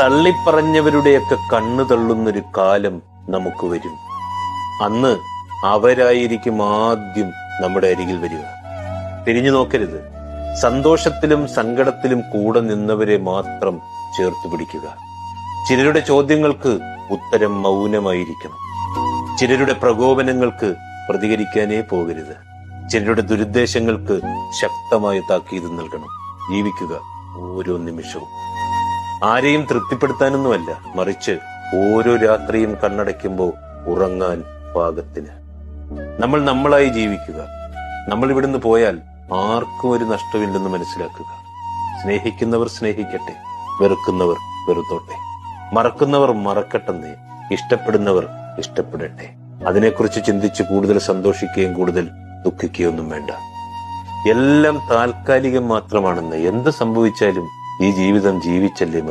തള്ളിപ്പറഞ്ഞവരുടെയൊക്കെ കണ്ണു തള്ളുന്നൊരു കാലം നമുക്ക് വരും. അന്ന് അവരായിരിക്കും ആദ്യം നമ്മുടെ അരികിൽ വരിക. തിരിഞ്ഞു നോക്കരുത്. സന്തോഷത്തിലും സങ്കടത്തിലും കൂടെ നിന്നവരെ മാത്രം ചേർത്ത് പിടിക്കുക. ചിലരുടെ ചോദ്യങ്ങൾക്ക് ഉത്തരം മൗനമായിരിക്കണം. ചിലരുടെ പ്രകോപനങ്ങൾക്ക് പ്രതികരിക്കാനേ പോകരുത്. ചിലരുടെ ദുരുദ്ദേശങ്ങൾക്ക് ശക്തമായ താക്കീത് നൽകണം. ജീവിക്കുക ഓരോ നിമിഷവും. ആരെയും തൃപ്തിപ്പെടുത്താനൊന്നുമല്ല. മറിച്ച് ഓരോ രാത്രിയും കണ്ണടയ്ക്കുമ്പോൾ ഉറങ്ങാൻ പാകത്തിന്. നമ്മൾ നമ്മളായി ജീവിക്കുക. നമ്മൾ ഇവിടുന്ന് പോയാൽ ആർക്കും ഒരു നഷ്ടമില്ലെന്ന് മനസ്സിലാക്കുക. സ്നേഹിക്കുന്നവർ സ്നേഹിക്കട്ടെ. വെറുക്കുന്നവർ വെറുത്തോട്ടെ. മറക്കുന്നവർ മറക്കട്ടെന്നേ. ഇഷ്ടപ്പെടുന്നവർ ഇഷ്ടപ്പെടട്ടെ. അതിനെക്കുറിച്ച് ചിന്തിച്ച് കൂടുതൽ സന്തോഷിക്കുകയും കൂടുതൽ ദുഃഖിക്കുകയൊന്നും വേണ്ട. എല്ലാം താൽക്കാലികം മാത്രമാണെന്ന് എന്ത് സംഭവിച്ചാലും ഈ ജീവിതം ജീവിച്ചല്ലേ മതി.